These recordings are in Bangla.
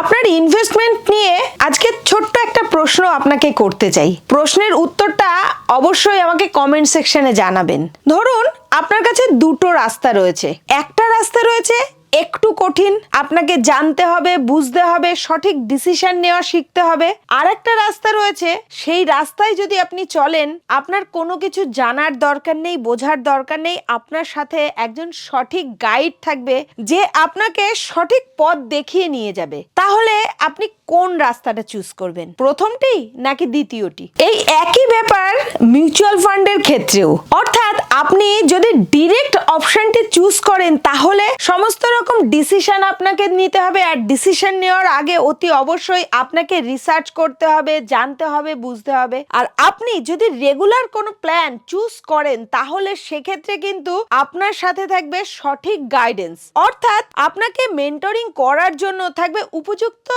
আপনার ইনভেস্টমেন্ট নিয়ে আজকে ছোট্ট একটা প্রশ্ন আপনাকে করতে চাই। প্রশ্নের উত্তরটা অবশ্যই আমাকে কমেন্ট সেকশনে জানাবেন। ধরুন, আপনার কাছে দুটো রাস্তা রয়েছে। একটা রাস্তা রয়েছে একটু কঠিন, আপনাকে জানতে হবে, বুঝতে হবে, সঠিক ডিসিশন নেওয়া শিখতে হবে। আর একটা রাস্তা রয়েছে, সেই রাস্তায় যদি আপনি চলেন, আপনার কোনো কিছু জানার দরকার নেই, বোঝার দরকার নেই, আপনার সাথে একজন সঠিক গাইড থাকবে, যে আপনাকে সঠিক পথ দেখিয়ে নিয়ে যাবে। তাহলে আপনি কোন রাস্তাটা চুজ করবেন? প্রথমটি নাকি দ্বিতীয়টি? এই একই ব্যাপার মিউচুয়াল ফান্ডের ক্ষেত্রেও। অর্থাৎ আপনি যদি ডিরেক্ট অপশনটি চুজ করেন, তাহলে সমস্ত রকম ডিসিশন আপনাকে নিতে হবে আর ডিসিশন নেওয়ার আগে অতি অবশ্যই আপনাকে রিসার্চ করতে হবে, জানতে হবে, বুঝতে হবে। আর আপনি যদি রেগুলার কোনো প্ল্যান চুজ করেন, তাহলে সেক্ষেত্রে কিন্তু আপনার সাথে থাকবে সঠিক গাইডেন্স অর্থাৎ আপনাকে মেন্টরিং করার জন্য থাকবে উপযুক্ত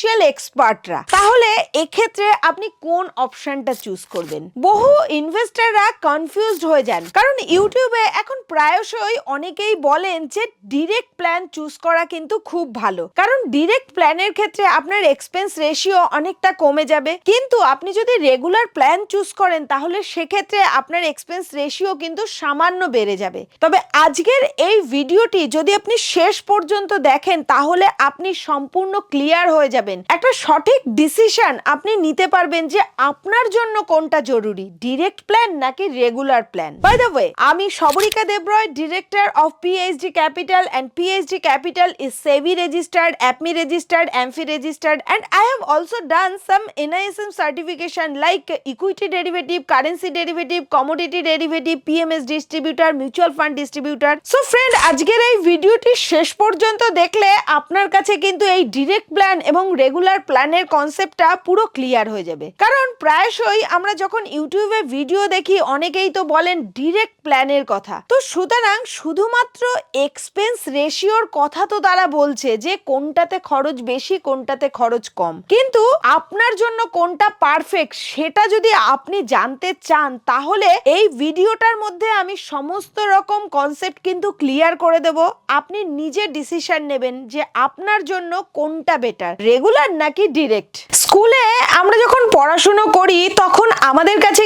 ফিনান্সিয়াল এক্সপার্টরা তাহলে এক্ষেত্রে আপনি কোন অপশনটা চুজ করবেন? বহু ইনভেস্টাররা কনফিউজড হয়ে যান, কারণ ইউটিউবে এখন প্রায়শই অনেকেই বলেন যে ডিরেক্ট প্ল্যান চুজ করা কিন্তু খুব ভালো। কারণ ডিরেক্ট প্ল্যানের ক্ষেত্রে আপনার এক্সপেন্স রেশিও অনেকটা কমে যাবে। কিন্তু আপনি যদি রেগুলার প্ল্যান চুজ করেন, তাহলে সেক্ষেত্রে আপনার এক্সপেন্স রেশিও কিন্তু সামান্য বেড়ে যাবে। তবে আজকের এই ভিডিওটি যদি আপনি শেষ পর্যন্ত দেখেন, তাহলে আপনি সম্পূর্ণ ক্লিয়ার হয়ে যাবেন একটা সঠিক ডিসিশন আপনি নিতে পারবেন যে আপনার জন্য কোনটা জরুরি ডিরেক্ট প্ল্যান নাকি regular plan by the way আমি Sabarika Debroy director of PHD capital and PHD capital is SEBI registered APMI registered AMFI registered and I have also done some NISM certification like equity derivative currency derivative commodity derivative PMS distributor mutual fund distributor so friend আজকের এই ভিডিওটি শেষ পর্যন্ত দেখলে আপনার কাছে কিন্তু এই ডিরেক্ট প্ল্যান এবং রেগুলার প্ল্যানের কনসেপ্টটা পুরো ক্লিয়ার হয়ে যাবে। কারণ প্রায়শই আমরা যখন ইউটিউবে ভিডিও দেখি, অনেকেই তো বলেন ডিরেক্ট প্ল্যানের কথা। তো সুতরাং শুধুমাত্র এক্সপেন্স রেশিওর কথা তো তারা বলছে যে কোনটাতে খরচ বেশি, কোনটাতে খরচ কম। কিন্তু আপনার জন্য কোনটা পারফেক্ট সেটা যদি আপনি জানতে চান, তাহলে এই ভিডিওটার মধ্যে আমি সমস্ত রকম কনসেপ্ট কিন্তু ক্লিয়ার করে দেব। আপনি নিজে ডিসিশন নেবেন যে আপনার জন্য কোনটা বেটার রেগুলার নাকি ডিরেক্ট? স্কুলে আমরা যখন পড়াশুনো করি তখন আমাদের কাছে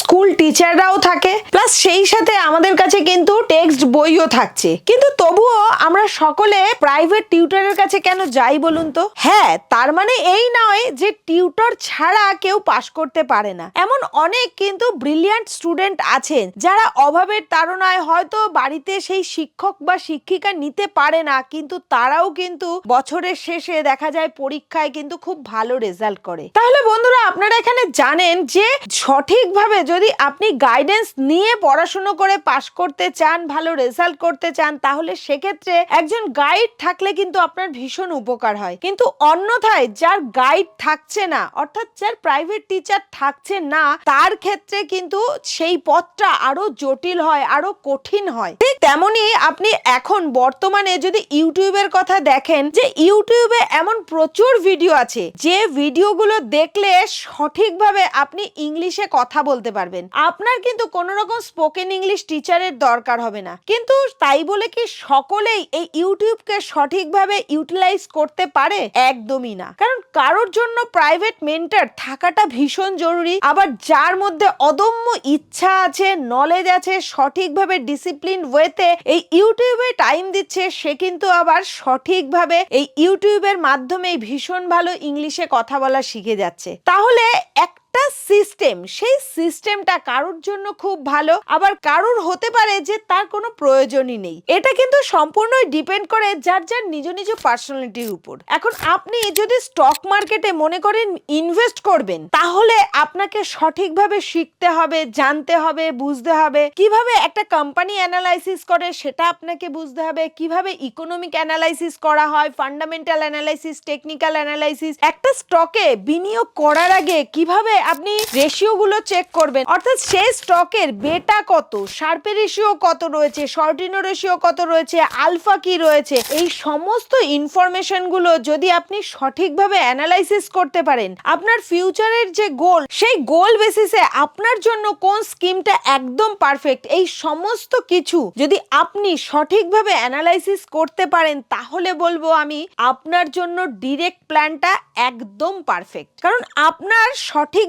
স্কুল টিচাররাও থাকে। প্লাস সেই সাথে আমাদের কাছে কিন্তু টেক্সট বইও থাকছে। কিন্তু তবুও আমরা সকলে প্রাইভেট টিউটরের কাছে কেন যাই বলুন তো? হ্যাঁ তার মানে এই নয় যে টিউটর ছাড়া কেউ পাশ করতে পারে না। এমন অনেক কিন্তু ব্রিলিয়ান্ট স্টুডেন্ট আছেন যারা অভাবের তাড়নায় হয়তো বাড়িতে সেই শিক্ষক বা শিক্ষিকা নিতে পারে না, কিন্তু তারাও কিন্তু বছরের শেষে দেখা যায় পরীক্ষায় কিন্তু খুব ভালো রেজাল্ট করে। তাহলে বন্ধুরা, আপনারা এখানে জানেন যে সঠিকভাবে যদি আপনি গাইডেন্স নিয়ে পড়াশুনো করে পাশ করতে চান, ভালো রেজাল্ট করতে চান, তাহলে সেক্ষেত্রে একজন গাইড থাকলে কিন্তু আপনার ভীষণ উপকার হয়। কিন্তু অন্যথায় যার গাইড থাকছে না, অর্থাৎ যার প্রাইভেট টিচার থাকছে না, তার ক্ষেত্রে কিন্তু সেই পথটা আরও জটিল হয়, আরও কঠিন হয়। ঠিক তেমনি আপনি এখন বর্তমানে যদি ইউটিউবের কথা দেখেন, যে ইউটিউবে এমন প্রচুর ভিডিও আছে, যে ভিডিওগুলো দেখলে সঠিকভাবে আপনি ইংলিশে কথা বলতে পারবেন। আপনার কিন্তু কোনো রকম স্পোকেন ইংলিশ টিচারের দরকার হবে না। কিন্তু তাই বলে কি সকলেই এই ইউটিউবকে সঠিকভাবে ইউটিলাইজ করতে পারে? একদমই না। কারণ কারোর জন্য প্রাইভেট মেন্টার থাকাটা ভীষণ জরুরি। আবার যার মধ্যে অদম্য ইচ্ছা আছে নলেজ আছে, সঠিকভাবে ডিসিপ্লিন ওয়েতে এই ইউটিউবে টাইম দিচ্ছে, সে কিন্তু আবার সঠিকভাবে এই ইউটিউবের মাধ্যমে ভীষণ ভালো ইংলিশে কথা বলা শিখে যাচ্ছে। তাহলে একটা সিস্টেম সেই সিস্টেমটা কারোর জন্য খুব ভালো, আবার কারোর হতে পারে যে তার কোনো প্রয়োজনই নেই। এটা কিন্তু সম্পূর্ণই ডিপেন্ড করে যার যার নিজ নিজ পার্সোনালিটির উপর। এখন আপনি যদি স্টক মার্কেটে মনে করেন ইনভেস্ট করবেন, তাহলে আপনাকে সঠিকভাবে শিখতে হবে, জানতে হবে, বুঝতে হবে। কীভাবে একটা কোম্পানি অ্যানালাইসিস করে সেটা আপনাকে বুঝতে হবে। কীভাবে ইকোনমিক অ্যানালাইসিস করা হয় ফান্ডামেন্টাল অ্যানালাইসিস টেকনিক্যাল অ্যানালাইসিস একটা স্টকে বিনিয়োগ করার আগে কীভাবে আপনি রেশিও গুলো চেক করবেন। অর্থাৎ সেই স্টকের বেটা কত শার্পে রেশিও কত রয়েছে শর্টিনো রেশিও কত রয়েছে আলফা কি রয়েছে, এই সমস্ত ইনফরমেশনগুলো যদি আপনি সঠিকভাবে অ্যানালাইসিস করতে পারেন, আপনার ফিউচারের যে গোল সেই গোল বেসিসে আপনার জন্য কোন স্কিমটা একদম পারফেক্ট এই সমস্ত কিছু যদি আপনি সঠিকভাবে অ্যানালাইসিস করতে পারেন, তাহলে বলব আমি আপনার জন্য ডিরেক্ট প্ল্যানটা একদম পারফেক্ট কারণ আপনার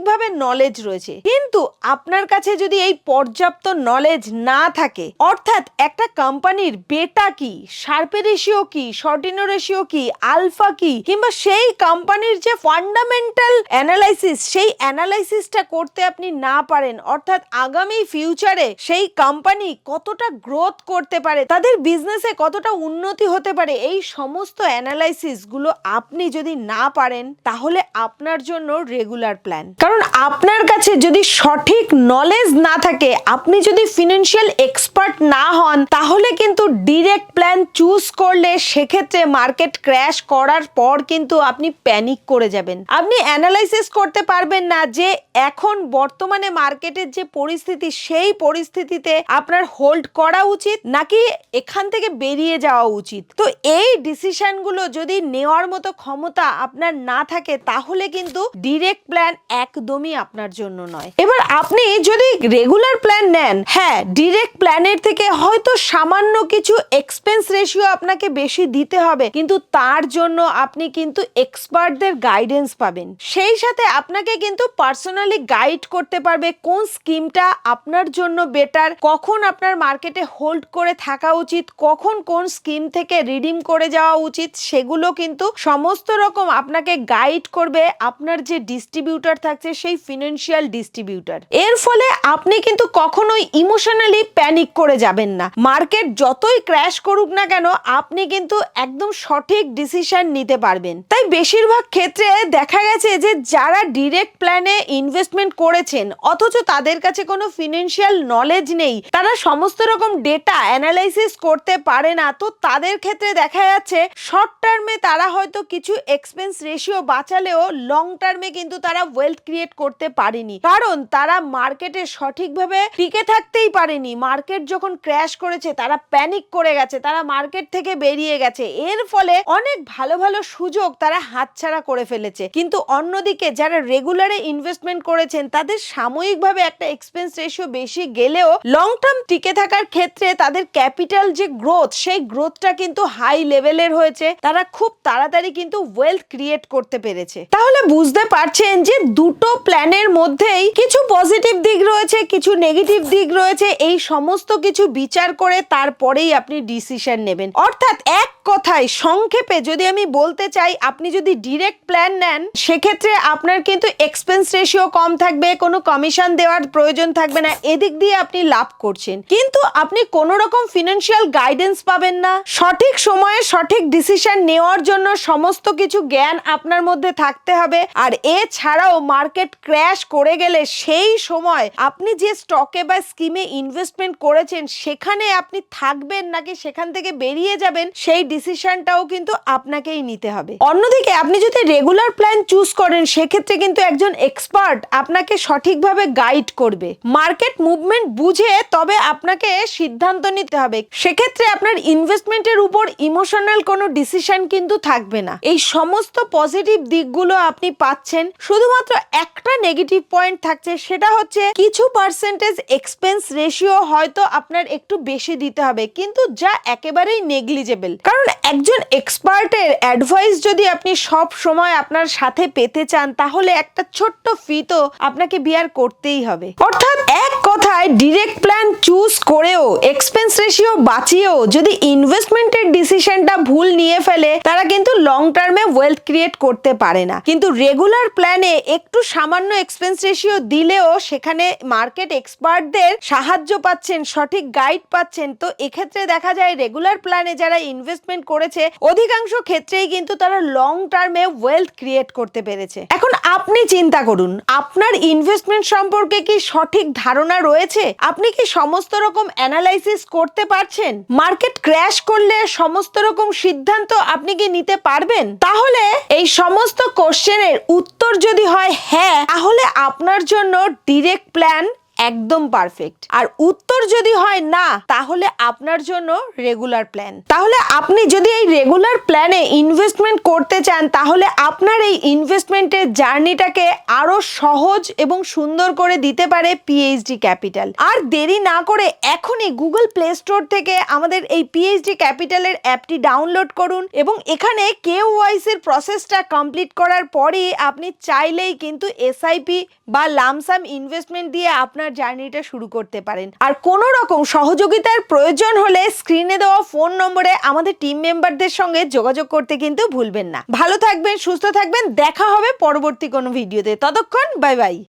সঠিকভাবে নলেজ রয়েছে। কিন্তু আপনার কাছে যদি এই পর্যাপ্ত নলেজ না থাকে, অর্থাৎ একটা কোম্পানির বেটা কি শার্পে রেশিও কি শর্টিনো রেশিও কি আলফা কি, কিংবা সেই কোম্পানির যে ফান্ডামেন্টাল অ্যানালাইসিস সেই অ্যানালাইসিসটা করতে আপনি না পারেন, অর্থাৎ আগামী ফিউচারে সেই কোম্পানি কতটা গ্রোথ করতে পারে, তাদের বিজনেসে কতটা উন্নতি হতে পারে, এই সমস্ত অ্যানালাইসিসগুলো আপনি যদি না পারেন, তাহলে আপনার জন্য রেগুলার প্ল্যান কারণ আপনার কাছে যদি সঠিক নলেজ না থাকে, আপনি যদি ফিনান্সিয়াল এক্সপার্ট না হন, তাহলে কিন্তু ডিরেক্ট প্ল্যান চুজ করলে সেক্ষেত্রে মার্কেট ক্র্যাশ করার পর কিন্তু আপনি প্যানিক করে যাবেন। আপনি অ্যানালাইসিস করতে পারবেন না যে এখন বর্তমানে মার্কেটের যে পরিস্থিতি, সেই পরিস্থিতিতে আপনার হোল্ড করা উচিত নাকি এখান থেকে বেরিয়ে যাওয়া উচিত? তো এই ডিসিশনগুলো যদি নেওয়ার মতো ক্ষমতা আপনার না থাকে, তাহলে কিন্তু ডিরেক্ট প্ল্যান একদমই আপনার জন্য নয়। এবার আপনি যদি রেগুলার প্ল্যান নেন হ্যাঁ ডিরেক্ট প্ল্যানের থেকে হয়তো সামান্য কিছু এক্সপেন্স রেশিও আপনাকে বেশি দিতে হবে, কিন্তু তার জন্য আপনি কিন্তু এক্সপার্টদের গাইডেন্স পাবেন। সেই সাথে আপনাকে কিন্তু পার্সোনালি গাইড করতে পারবে কোন স্কিমটা আপনার জন্য বেটার কখন আপনার মার্কেটে হোল্ড করে থাকা উচিত, কখন কোন স্কিম থেকে রিডিম করে যাওয়া উচিত, সেগুলো কিন্তু সমস্ত রকম আপনাকে গাইড করবে আপনার যে ডিস্ট্রিবিউটার থাকছে সেই ফিনান্সিয়াল ডিস্ট্রিবিউটার এর ফলে আপনি কিন্তু কখনোই ইমোশনালি প্যানিক করে যাবেন না। মার্কেট যতই ক্র্যাশ করুক না কেন, আপনি কিন্তু একদম সঠিক ডিসিশন নিতে পারবেন। তাই বেশিরভাগ ক্ষেত্রে দেখা গেছে যে, যারা ডিরেক্ট প্ল্যানে ইনভেস্টমেন্ট করেছেন, অথচ তাদের কাছে কোনো ফিনান্সিয়াল নলেজ নেই, তারা সমস্ত রকম ডেটা অ্যানালাইসিস করতে পারে না, তো তাদের ক্ষেত্রে দেখা যাচ্ছে শর্ট টার্মে তারা হয়তো কিছু এক্সপেন্স রেশিও বাঁচালেও লং টার্মে কিন্তু তারা ওয়েলথ ক্রিয়েট করতে পারেনি। কারণ তারা মার্কেটে সঠিকভাবে টিকে থাকতেই পারেনি। মার্কেট যখন ক্র্যাশ করেছে, তারা প্যানিক করে গেছে, তারা মার্কেট থেকে বেরিয়ে গেছে। এর ফলে অনেক ভালো ভালো সুযোগ তারা হাতছাড়া করে ফেলেছে। কিন্তু অন্যদিকে যারা রেগুলারে ইনভেস্টমেন্ট করেছেন, তাদের সাময়িকভাবে একটা এক্সপেন্স রেশিও বেশি গেলেও লং টার্ম টিকে থাকার ক্ষেত্রে তাদের ক্যাপিটাল যে গ্রোথ সেই গ্রোথটা কিন্তু হাই লেভেলের হয়েছে। তারা খুব তাড়াতাড়ি কিন্তু ওয়েলথ ক্রিয়েট করতে পেরেছে। তাহলে বুঝতে পারছেন যে দুটো প্ল্যানের মধ্যেই কিছু পজিটিভ দিক রয়েছে, কিছু নেগেটিভ দিক রয়েছে। এই সমস্ত কিছু বিচার করে তারপরেই আপনি ডিসিশন নেবেন। অর্থাৎ এক কথায় সংক্ষেপে যদি আমি বলতে চাই, আপনি যদি ডিরেক্ট প্ল্যান নেন, সেক্ষেত্রে আপনার কিন্তু এক্সপেন্স রেশিও কম থাকবে, কোনো কমিশন দেওয়ার প্রয়োজন থাকবে না, এদিক দিয়ে আপনি লাভ করছেন। কিন্তু আপনি কোনো রকম ফিনান্সিয়াল গাইডেন্স পাবেন না। সঠিক সময়ে সঠিক ডিসিশন নেওয়ার জন্য সমস্ত কিছু জ্ঞান আপনার মধ্যে থাকতে হবে। আর এছাড়াও মার্কেট ক্র্যাশ করে গেলে সেই সময় আপনি যে স্টকে বা স্কিমে ইনভেস্টমেন্ট করেছেন, সেখানে আপনি থাকবেন নাকি সেখান থেকে বেরিয়ে যাবেন, সেই ডিসিশনটাও কিন্তু আপনাকেই নিতে হবে। অন্যদিকে আপনি যদি রেগুলার প্ল্যান চুজ করেন, সেক্ষেত্রে কিন্তু একজন এক্সপার্ট আপনাকে সঠিকভাবে গাইড করবে। মার্কেট মুভমেন্ট বুঝে তবে আপনাকে সিদ্ধান্ত নিতে হবে। সেক্ষেত্রে আপনার ইনভেস্টমেন্টের উপর ইমোশনাল কোনো ডিসিশন কিন্তু থাকবে না। এই সমস্ত পজিটিভ দিকগুলো আপনি পাচ্ছেন, শুধুমাত্র একটা নেগেটিভ পয়েন্ট থাকছে, সেটা হচ্ছে কিছু পার্সেন্টেজ এক্সপেন্স রেশিও হয়তো আপনার একটু বেশি দিতে হবে, কিন্তু যা একেবারেই নেগলিজেবল কারণ একজন এক্সপার্টের অ্যাডভাইস যদি আপনি সব সময় আপনার সাথে পেতে চান, তাহলে একটা ছোট্ট ফি তো আপনাকে বিয়ার করতেই হবে। অর্থাৎ এক কথায় ডিরেক্ট প্ল্যান চুজ করেও এক্সপেন্স রেশিও বাঁচিয়েও যদি ইনভেস্টমেন্টের ডিসিশনটা ভুল নিয়ে ফেলে, তারা কিন্তু লং টার্মে ওয়েলথ ক্রিয়েট করতে পারে না। কিন্তু রেগুলার প্ল্যানে একটু সামান্য এক্সপেন্স রেশিও দিলেও সেখানে মার্কেট এক্সপার্টদের সাহায্য পাচ্ছেন, সঠিক গাইড পাচ্ছেন, তো এক্ষেত্রে দেখা যায় রেগুলার প্ল্যানে যারা ইনভেস্টমেন্ট করেছে, অধিকাংশ ক্ষেত্রেই কিন্তু তারা লং টার্মে ওয়েলথ ক্রিয়েট করতে পেরেছে। এখন আপনি চিন্তা করুন, আপনার ইনভেস্টমেন্ট সম্পর্কে কি সঠিক ধারণা রয়েছে? আপনি কি সমস্ত রকম অ্যানালাইসিস করতে পারছেন? মার্কেট ক্র্যাশ করলে সমস্ত রকম সিদ্ধান্ত আপনি কি নিতে পারবেন? তাহলে এই সমস্ত কোশ্চেনের উত্তর যদি হয় হ্যাঁ তাহলে আপনার জন্য ডিরেক্ট প্ল্যান একদম পারফেক্ট আর উত্তর যদি হয় না, তাহলে আপনার জন্য রেগুলার প্ল্যান তাহলে আপনি যদি এই রেগুলার প্ল্যানে ইনভেস্টমেন্ট করতে চান, তাহলে আপনার এই ইনভেস্টমেন্টের জার্নিটাকে আরও সহজ এবং সুন্দর করে দিতে পারে পিএইচডি ক্যাপিটাল আর দেরি না করে এখনই গুগল প্লে স্টোর থেকে আমাদের এই পিএইচডি ক্যাপিটালের অ্যাপটি ডাউনলোড করুন এবং এখানে কেওয়াইসির প্রসেসটা কমপ্লিট করার পরেই আপনি চাইলেই কিন্তু এসআইপি বা লামসাম ইনভেস্টমেন্ট দিয়ে আপনার জার্নিটা শুরু করতে পারেন। আর কোনো রকম সহযোগিতার প্রয়োজন হলে স্ক্রিনে দেওয়া ফোন নম্বরে আমাদের টিম মেম্বারদের সঙ্গে যোগাযোগ করতে কিন্তু ভুলবেন না। ভালো থাকবেন, সুস্থ থাকবেন, দেখা হবে পরবর্তী কোনো ভিডিওতে। ততক্ষণ বাই বাই।